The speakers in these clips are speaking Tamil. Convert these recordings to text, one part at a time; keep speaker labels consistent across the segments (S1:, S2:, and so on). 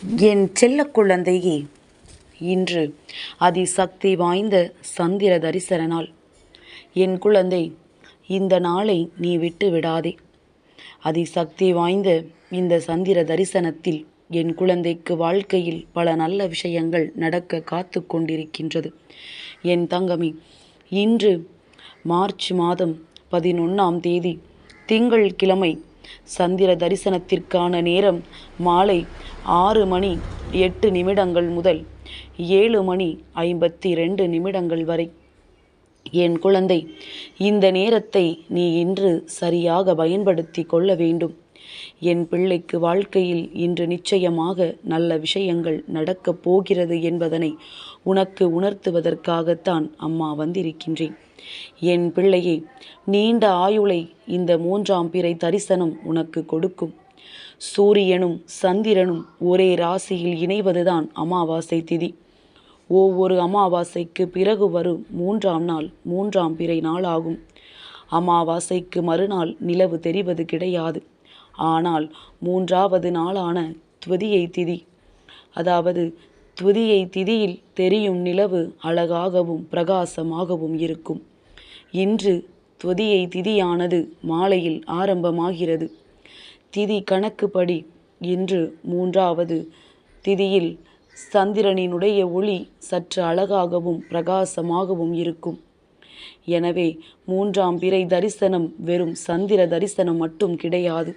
S1: என் செல்ல குழந்தையே இன்று அதிசக்தி வாய்ந்த சந்திர தரிசன நாள் என் குழந்தை இந்த நாளை நீ விட்டு விடாதே. அதிசக்தி வாய்ந்த இந்த சந்திர தரிசனத்தில் என் குழந்தைக்கு வாழ்க்கையில் பல நல்ல விஷயங்கள் நடக்க காத்து கொண்டிருக்கின்றது. என் தங்கமி இன்று மார்ச் மாதம் பதினொன்றாம் தேதி திங்கள் கிழமை சந்திர தரிசனத்திற்கான நேரம் மாலை ஆறு மணி எட்டு நிமிடங்கள் முதல் ஏழு மணி ஐம்பத்தி ரெண்டு நிமிடங்கள் வரை. என் குழந்தை இந்த நேரத்தை நீ இன்று சரியாக பயன்படுத்தி கொள்ள வேண்டும். என் பிள்ளைக்கு வாழ்க்கையில் இன்று நிச்சயமாக நல்ல விஷயங்கள் நடக்கப் போகிறது என்பதனை உனக்கு உணர்த்துவதற்காகத்தான் அம்மா வந்திருக்கின்றேன். என் பிள்ளையே நீண்ட ஆயுளை இந்த மூன்றாம் பிறை தரிசனம் உனக்கு கொடுக்கும். சூரியனும் சந்திரனும் ஒரே ராசியில் இணைவதுதான் அமாவாசை திதி. ஒவ்வொரு அமாவாசைக்கு பிறகு வரும் மூன்றாம் நாள் மூன்றாம் பிறை நாளாகும். அமாவாசைக்கு மறுநாள் நிலவு தெரிவது கிடையாது. ஆனால் மூன்றாவது நாளான துவதியை திதி. அதாவது துதியை திதியில் தெரியும் நிலவு அழகாகவும் பிரகாசமாகவும் இருக்கும். இன்று துவதியை திதியானது மாலையில் ஆரம்பமாகிறது. திதி கணக்குப்படி இன்று மூன்றாவது திதியில் சந்திரனினுடைய ஒளி சற்று அழகாகவும் பிரகாசமாகவும் இருக்கும். எனவே மூன்றாம் பிறை தரிசனம் வெறும் சந்திர தரிசனம் மட்டும் கிடையாது.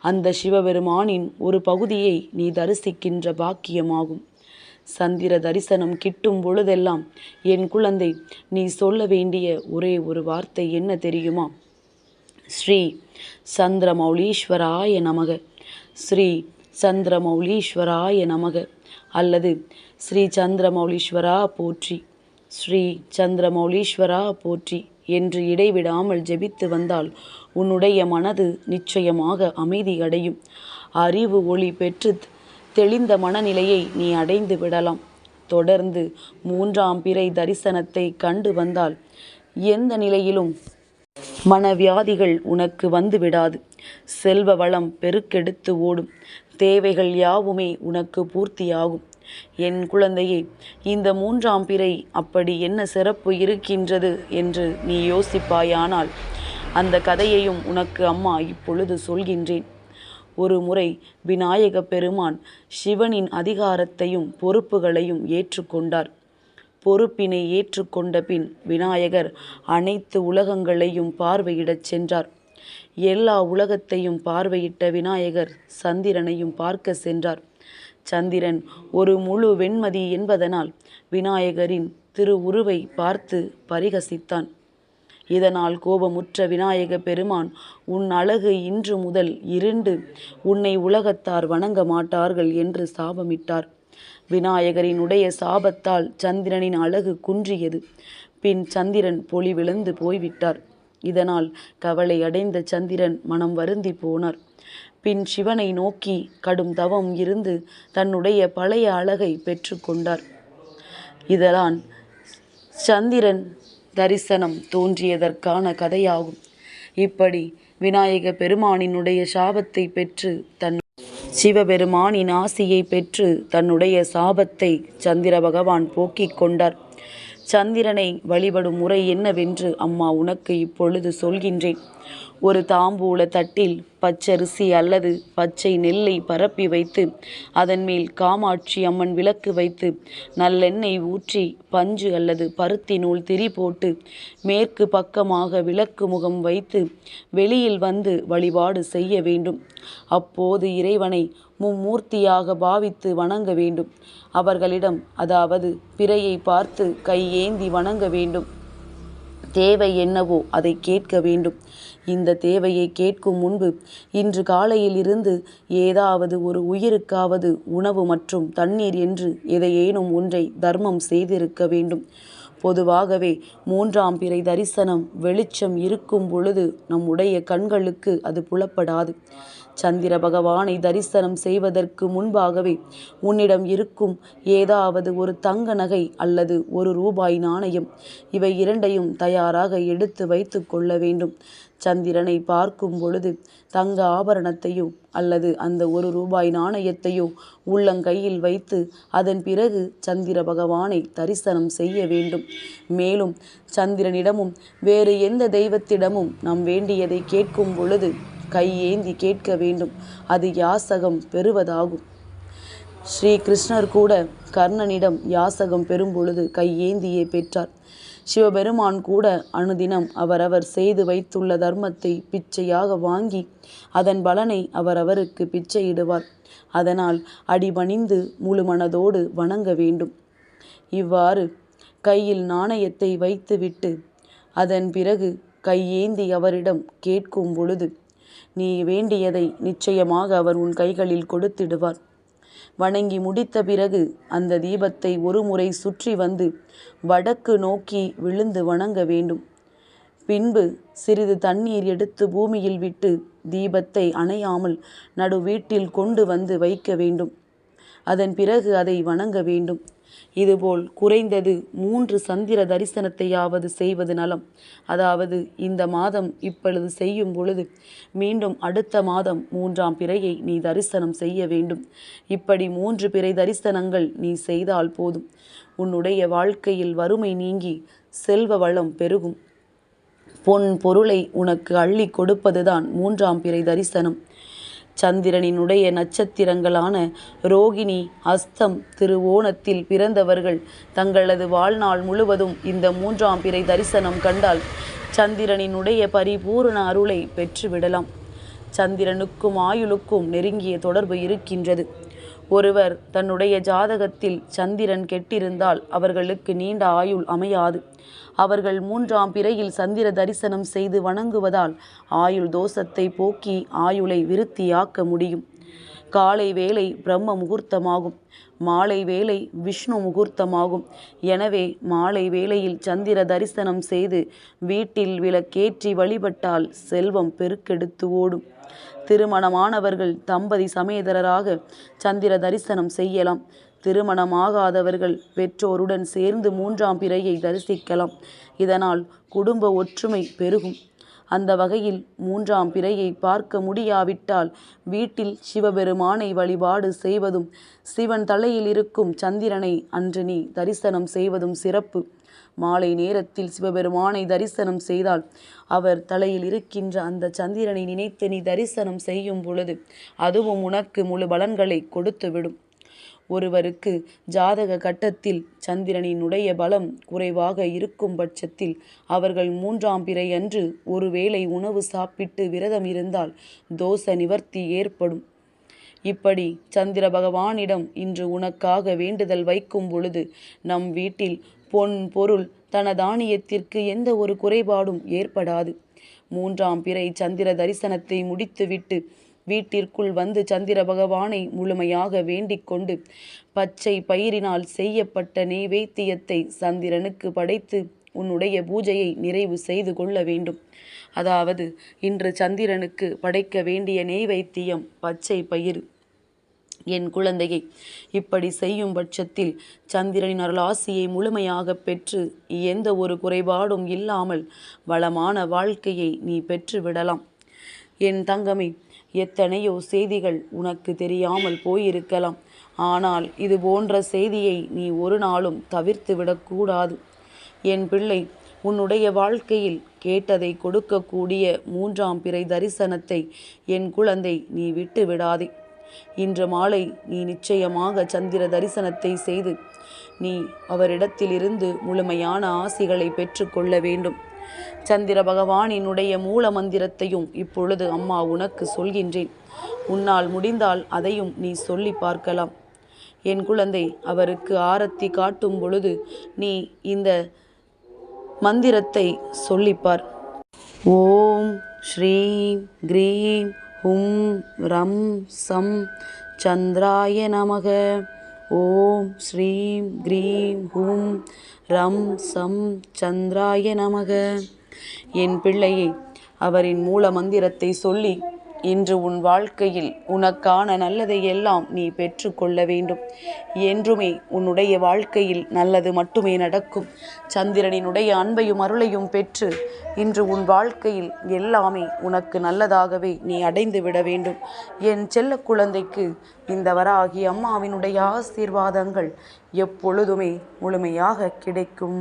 S1: அந்த சிவபெருமானின் ஒரு பகுதியை நீ தரிசிக்கின்ற பாக்கியமாகும். சந்திர தரிசனம் கிட்டும் பொழுதெல்லாம் என் குழந்தை நீ சொல்ல வேண்டிய ஒரே ஒரு வார்த்தை என்ன தெரியுமா? ஸ்ரீ சந்திரமௌலீஸ்வராய நமக. ஸ்ரீ சந்திரமௌலீஸ்வராய நமக. அல்லது ஸ்ரீ சந்திரமௌலீஸ்வரா போற்றி. ஸ்ரீ சந்திரமௌலீஸ்வரா போற்றி. என்று இடைவிடாமல் ஜெபித்து வந்தால் உன்னுடைய மனது நிச்சயமாக அமைதி அடையும். அறிவு ஒளி பெற்று தெளிந்த மனநிலையை நீ அடைந்து விடலாம். தொடர்ந்து மூன்றாம் பிறை தரிசனத்தை கண்டு வந்தால் எந்த நிலையிலும் மனவியாதிகள் உனக்கு வந்து விடாது. செல்வ வளம் பெருக்கெடுத்து ஓடும். தேவைகள் யாவுமே உனக்கு பூர்த்தியாகும். என் குழந்தையே இந்த மூன்றாம் பிறை அப்படி என்ன சிறப்பு இருக்கின்றது என்று நீ யோசிப்பாயானால் அந்த கதையையும் உனக்கு அம்மா இப்பொழுது சொல்கின்றேன். ஒரு முறை விநாயக பெருமான் சிவனின் அதிகாரத்தையும் பொறுப்புகளையும் ஏற்றுக்கொண்டார். பொறுப்பினை ஏற்றுக்கொண்ட பின் விநாயகர் அனைத்து உலகங்களையும் பார்வையிடச் சென்றார். எல்லா உலகத்தையும் பார்வையிட்ட விநாயகர் சந்திரனையும் பார்க்க சென்றார். சந்திரன் ஒரு முழு வெண்மதி என்பதனால் விநாயகரின் திருவுருவை பார்த்து பரிகசித்தான். இதனால் கோபமுற்ற விநாயக பெருமான் உன் அழகு இன்று முதல் இருண்டு உன்னை உலகத்தார் வணங்க மாட்டார்கள் என்று சாபமிட்டார். விநாயகரினுடைய சாபத்தால் சந்திரனின் அழகு குன்றியது. பின் சந்திரன் பொலிவிழந்து போய்விட்டார். இதனால் கவலை அடைந்த சந்திரன் மனம் வருந்தி போனார். பின் சிவனை நோக்கி கடும் தவம் இருந்து தன்னுடைய பழைய அழகை பெற்றுக்கொண்டார் இதனால் சந்திரன் தரிசனம் தோன்றியதற்கான கதையாகும். இப்படி விநாயக பெருமானினுடைய சாபத்தை பெற்று தன் சிவபெருமானின் ஆசியை பெற்று தன்னுடைய சாபத்தை சந்திர பகவான் போக்கிக் கொண்டார். சந்திரனை வழிபடும் முறை என்னவென்று அம்மா உனக்கு இப்பொழுது சொல்கின்றேன். ஒரு தாம்பூல தட்டில் பச்சரிசி அல்லது பச்சை நெல்லை பரப்பி வைத்து அதன் மேல் காமாட்சி அம்மன் விளக்கு வைத்து நல்லெண்ணெய் ஊற்றி பஞ்சு அல்லது பருத்தி நூல் திரி போட்டு மேற்கு பக்கமாக விளக்கு முகம் வைத்து வெளியில் வந்து வழிபாடு செய்ய வேண்டும். அப்போது இறைவனை மும்மூர்த்தியாக பாவித்து வணங்க வேண்டும். அவர்களிடம் அதாவது பிறையை பார்த்து கையேந்தி வணங்க வேண்டும். தேவை என்னவோ அதை கேட்க வேண்டும். இந்த தேவையை கேட்கும் முன்பு இன்று காலையில் இருந்து ஏதாவது ஒரு உயிருக்காவது உணவு மற்றும் தண்ணீர் என்று எதையேனும் ஒன்றை தர்மம் செய்திருக்க வேண்டும். பொதுவாகவே மூன்றாம் பிறை தரிசனம் வெளிச்சம் இருக்கும் பொழுது நம்முடைய கண்களுக்கு அது புலப்படாது. சந்திர பகவானை தரிசனம் செய்வதற்கு முன்பாகவே உன்னிடம் இருக்கும் ஏதாவது ஒரு தங்க நகை அல்லது ஒரு ரூபாய் நாணயம் இவை இரண்டையும் தயாராக எடுத்து வைத்து கொள்ள வேண்டும். சந்திரனை பார்க்கும் பொழுது தங்க ஆபரணத்தையோ அல்லது அந்த ஒரு ரூபாய் நாணயத்தையோ உள்ளங்கையில் வைத்து அதன் பிறகு சந்திர பகவானை தரிசனம் செய்ய வேண்டும். மேலும் சந்திரனிடமும் வேறு எந்த தெய்வத்திடமும் நாம் வேண்டியதை கேட்கும் பொழுது கையேந்தி கேட்க வேண்டும். அது யாசகம் பெறுவதாகும். ஸ்ரீ கிருஷ்ணர் கூட கர்ணனிடம் யாசகம் பெறும் பொழுது கையேந்தியே பெற்றார். சிவபெருமான் கூட அனுதினம் அவரவர் செய்து வைத்துள்ள தர்மத்தை பிச்சையாக வாங்கி அதன் பலனை அவரவருக்கு பிச்சையிடுவார். அதனால் அடிபணிந்து முழு மனதோடு வணங்க வேண்டும். இவ்வாறு கையில் நாணயத்தை வைத்துவிட்டு அதன் பிறகு கையேந்தி அவரிடம் கேட்கும் பொழுது நீ வேண்டியதை நிச்சயமாக அவர் உன் கைகளில் கொடுத்திடுவார். வணங்கி முடித்த பிறகு அந்த தீபத்தை ஒரு முறை சுற்றி வந்து வடக்கு நோக்கி விழுந்து வணங்க வேண்டும். பின்பு சிறிது தண்ணீர் எடுத்து பூமியில் விட்டு தீபத்தை அணையாமல் நடு வீட்டில் கொண்டு வந்து வைக்க வேண்டும். அதன் பிறகு அதை வணங்க வேண்டும். இதுபோல் குறைந்தது மூன்று சந்திர தரிசனத்தையாவது செய்வது நலம். அதாவது இந்த மாதம் இப்பொழுது செய்யும் பொழுது மீண்டும் அடுத்த மாதம் மூன்றாம் பிறையை நீ தரிசனம் செய்ய வேண்டும். இப்படி மூன்று பிறை தரிசனங்கள் நீ செய்தால் போதும். உன்னுடைய வாழ்க்கையில் வறுமை நீங்கி செல்வ வளம் பெருகும். பொன் பொருளை உனக்கு அள்ளி கொடுப்பதுதான் மூன்றாம் பிறை தரிசனம். சந்திரனினுடைய நட்சத்திரங்களான ரோகிணி அஸ்தம் திருவோணத்தில் பிறந்தவர்கள். தங்களது வாழ்நாள் முழுவதும் இந்த மூன்றாம் பிறை தரிசனம் கண்டால் சந்திரனினுடைய பரிபூரண அருளை பெற்றுவிடலாம். சந்திரனுக்கும் ஆயுளுக்கும் நெருங்கிய தொடர்பு இருக்கின்றது. ஒருவர் தன்னுடைய ஜாதகத்தில் சந்திரன் கெட்டிருந்தால் அவர்களுக்கு நீண்ட ஆயுள் அமையாது. அவர்கள் மூன்றாம் பிறையில் சந்திர தரிசனம் செய்து வணங்குவதால் ஆயுள் தோஷத்தை போக்கி ஆயுளை விருத்தியாக்க முடியும். காலை வேலை பிரம்ம முகூர்த்தமாகும். மாலை வேலை விஷ்ணு முகூர்த்தமாகும். எனவே மாலை வேளையில் சந்திர தரிசனம் செய்து வீட்டில் விளக்கேற்றி வழிபட்டால் செல்வம் பெருக்கெடுத்து ஓடும். திருமணமானவர்கள் தம்பதி சமேதரராக சந்திர தரிசனம் செய்யலாம். திருமணமாகாதவர்கள் பெற்றோருடன் சேர்ந்து மூன்றாம் பிறையை தரிசிக்கலாம். இதனால் குடும்ப ஒற்றுமை பெருகும். அந்த வகையில் மூன்றாம் பிறையை பார்க்க முடியாவிட்டால் வீட்டில் சிவபெருமானை வழிபாடு செய்வதும் சிவன் தலையில் இருக்கும் சந்திரனை அன்று நீ தரிசனம் செய்வதும் சிறப்பு. மாலை நேரத்தில் சிவபெருமானை தரிசனம் செய்தால் அவர் தலையில் இருக்கின்ற அந்த சந்திரனை நினைத்து நீ தரிசனம் செய்யும் பொழுது அதுவும் உனக்கு முழு பலன்களை கொடுத்துவிடும். ஒருவருக்கு ஜாதக கட்டத்தில் சந்திரனினுடைய பலம் குறைவாக இருக்கும் பட்சத்தில் அவர்கள் மூன்றாம் பிறை அன்று ஒருவேளை உணவு சாப்பிட்டு விரதம் இருந்தால் தோஷ நிவர்த்தி ஏற்படும். இப்படி சந்திர பகவானிடம் இன்று உனக்காக வேண்டுதல் வைக்கும் பொழுது நம் வீட்டில் பொன் பொருள் தனதானியத்திற்கு எந்த ஒரு குறைபாடும் ஏற்படாது. மூன்றாம் பிறை சந்திர தரிசனத்தை முடித்துவிட்டு வீட்டிற்குள் வந்து சந்திர பகவானை முழுமையாக வேண்டிக் கொண்டு பச்சை பயிரினால் செய்யப்பட்ட நெய்வேத்தியத்தை சந்திரனுக்கு படைத்து உன்னுடைய பூஜையை நிறைவு செய்து கொள்ள வேண்டும். அதாவது இன்று சந்திரனுக்கு படைக்க வேண்டிய நெய்வேத்தியம் பச்சை பயிர் என் குழந்தையை இப்படி செய்யும் பட்சத்தில் சந்திரனின் அருளாசியை முழுமையாக பெற்று எந்த ஒரு குறைபாடும் இல்லாமல் வளமான வாழ்க்கையை நீ பெற்று விடலாம் என் தங்கமே எத்தனையோ செய்திகள் உனக்கு தெரியாமல் போயிருக்கலாம். ஆனால் இது போன்ற செய்தியை நீ ஒரு நாளும் தவிர்த்து விடக்கூடாது. என் பிள்ளை உன்னுடைய வாழ்க்கையில் கேட்டதை கொடுக்கக்கூடிய மூன்றாம் பிறை தரிசனத்தை என் குழந்தை நீ விட்டு விடாதே. இன்று மாலை நீ நிச்சயமாக சந்திர தரிசனத்தை செய்து நீ அவரிடத்திலிருந்து முழுமையான ஆசிகளை பெற்றுக்கொள்ள வேண்டும். சந்திர பகவானினுடைய மூல மந்திரத்தையும் இப்பொழுது அம்மா உனக்கு சொல்கின்றேன். உன்னால் முடிந்தால் அதையும் நீ சொல்லி பார்க்கலாம். என் குழந்தை அவருக்கு ஆரத்தி காட்டும் பொழுது நீ இந்த மந்திரத்தை சொல்லிப்பார். ஓம் ஸ்ரீம் கிரீம் ஹும் ரம் சம் சந்திராய நமக. ஓம் ஸ்ரீம் கிரீம் ஹூம் ரம் சம் சந்திராய நமக. என் பிள்ளையை அவரின் மூல மந்திரத்தை சொல்லி இன்று உன் வாழ்க்கையில் உனக்கான நல்லதை எல்லாம் நீ பெற்றுக்கொள்ள வேண்டும். என்றுமே உன்னுடைய வாழ்க்கையில் நல்லது மட்டுமே நடக்கும். சந்திரனினுடைய அன்பையும் அருளையும் பெற்று இன்று உன் வாழ்க்கையில் எல்லாமே உனக்கு நல்லதாகவே நீ அடைந்து விட வேண்டும். என் செல்ல குழந்தைக்கு இந்த வராகி அம்மாவினுடைய ஆசீர்வாதங்கள் எப்பொழுதுமே முழுமையாக கிடைக்கும்.